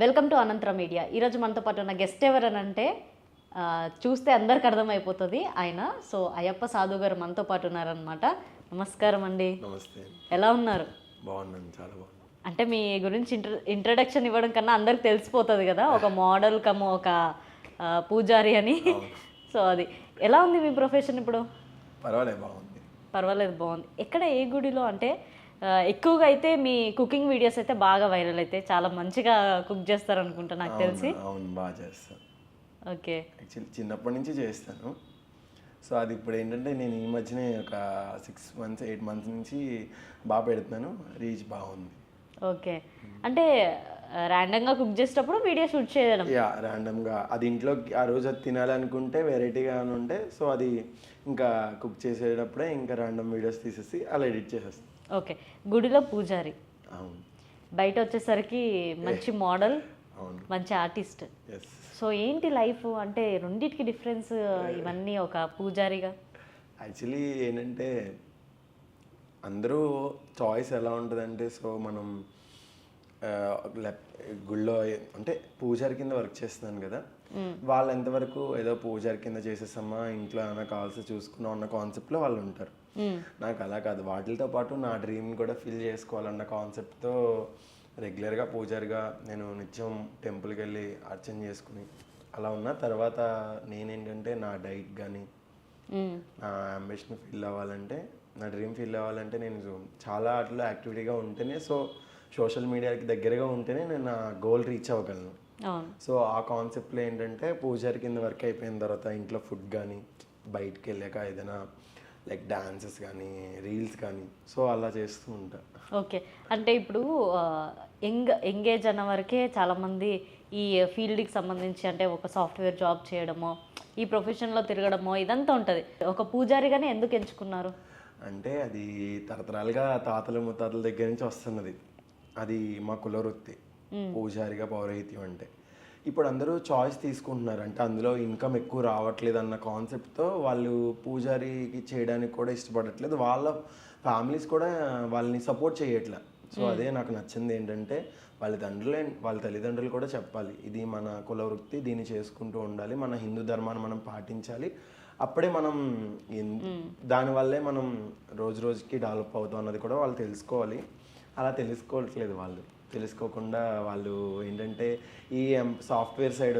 Welcome to అనంతరం media ఈరోజు మనతో పాటు ఉన్న గెస్ట్ ఎవరనంటే చూస్తే అందరికి అర్థమైపోతుంది ఆయన. సో అయ్యప్ప సాధు గారు మనతో పాటు ఉన్నారనమాట నమస్కారం అండి. నమస్తే. ఎలా ఉన్నారు? బాగున్నాను చాలా బాగున్నాను. అంటే మీ గురించి ఇంట్ర ఇంట్రడక్షన్ ఇవ్వడం కన్నా అందరికి తెలిసిపోతుంది కదా. ఒక మోడల్ కమ్ ఒక పూజారి అని. సో అది. ఎలా ఉంది మీ ప్రొఫెషన్ ఇప్పుడు? పర్వాలేదు బాగుంది. పర్వాలేదు బాగుంది. ఎక్కడ ఏ గుడిలో అంటే ఎక్కువగా అయితే మీ కుకింగ్ వీడియోస్ అయితే బాగా వైరల్ అయితే చాలా మంచిగా కుక్ చేస్తారు అనుకుంటా నాకు తెలిసి. అవును, బాగా చేస్తాను ఓకే. యాక్చువల్లీ చిన్నప్పటి నుంచి చేస్తాను. సో అది ఇప్పుడు ఏంటంటే నేను ఈ మధ్యనే ఒక సిక్స్ మంత్స్ ఎయిట్ మంత్స్ నుంచి బాగా పెడుతున్నాను. రీచ్ బాగుంది. ఓకే. అంటే ర్యాండమ్గా కుక్ చేసేటప్పుడు వీడియో షూట్ చేయడం. యా ర్యాండమ్గా అది ఇంట్లో ఆ రోజు అది తినాలనుకుంటే వెరైటీగా ఉంటే సో అది ఇంకా కుక్ చేసేటప్పుడే ఇంకా ర్యాండమ్ వీడియోస్ తీసేసి అలా ఎడిట్ చేసేస్తాను. ఓకే. గుడిలో పూజారి. అవును. బయట వచ్చేసరికి మంచి మోడల్ అవును. మంచి ఆర్టిస్ట్. సో ఏంటి లైఫ్? అంటే రెండింటికి డిఫరెన్స్ ఇవన్నీ ఒక పూజారిగా? యాక్చువల్లీ ఏంటంటే అందరూ చాయిస్ ఎలా ఉంటుందంటే సో మనం గుళ్ళో అంటే పూజారి కింద వర్క్ చేస్తున్నాను కదా. వాళ్ళు ఎంతవరకు ఏదో పూజారి కింద చేసేసమ్మా ఇంట్లో ఏమైనా కావాల్సి చూసుకున్నాం అన్న కాన్సెప్ట్లో వాళ్ళు ఉంటారు. నాకు అలా కాదు. వాటితో పాటు నా డ్రీమ్ కూడా ఫిల్ చేసుకోవాలన్న కాన్సెప్ట్తో రెగ్యులర్గా పూజారిగా నేను నిత్యం టెంపుల్కి వెళ్ళి అర్చన చేసుకుని అలా ఉన్న. తర్వాత నేనేంటంటే నా డైట్ కానీ. నా అంబిషన్ ఫిల్ అవ్వాలంటే నా డ్రీమ్ ఫిల్ అవ్వాలంటే నేను చాలా వాటిలో యాక్టివిటీగా ఉంటేనే సో సోషల్ మీడియాకి దగ్గరగా ఉంటేనే నేను నా గోల్ రీచ్ అవ్వగలను. సో ఆ కాన్సెప్ట్లో ఏంటంటే పూజారి కింద వర్క్ అయిపోయిన తర్వాత ఇంట్లో ఫుడ్ కానీ బయటికి వెళ్ళాక ఏదైనా లైక్ డాన్సెస్ కానీ రీల్స్ కానీ సో అలా చేస్తూ ఉంటా. ఓకే. అంటే ఇప్పుడు యంగ్ ఎంగేజ్ అన్న వరకే చాలామంది ఈ ఫీల్డ్కి సంబంధించి అంటే ఒక సాఫ్ట్వేర్ జాబ్ చేయడమో ఈ ప్రొఫెషన్లో తిరగడమో ఇదంతా ఉంటుంది. ఒక పూజారిగానే ఎందుకు ఎంచుకున్నారు? అంటే అది తరతరాలుగా తాతల ముత్తాతల దగ్గర నుంచి వస్తున్నది. అది మా కుల వృత్తి పూజారిగా పౌరహిత్యం అంటే. ఇప్పుడు అందరూ చాయిస్ తీసుకుంటున్నారు అంటే అందులో ఇన్కమ్ ఎక్కువ రావట్లేదు అన్న కాన్సెప్ట్తో వాళ్ళు పూజారికి చేయడానికి కూడా ఇష్టపడట్లేదు. వాళ్ళ ఫ్యామిలీస్ కూడా వాళ్ళని సపోర్ట్ చేయట్లే. సో అదే నాకు నచ్చింది ఏంటంటే వాళ్ళ తండ్రులే వాళ్ళ తల్లిదండ్రులు కూడా చెప్పాలి. ఇది మన కుల వృత్తి దీన్ని చేసుకుంటూ ఉండాలి. మన హిందూ ధర్మాన్ని మనం పాటించాలి. అప్పుడే మనం దానివల్లే మనం రోజు రోజుకి డెవలప్ అవుతాం అన్నది కూడా వాళ్ళు తెలుసుకోవాలి. అలా తెలుసుకోవట్లేదు వాళ్ళు. తెలుసుకోకుండా వాళ్ళు ఏంటంటే ఈ సాఫ్ట్వేర్ సైడ్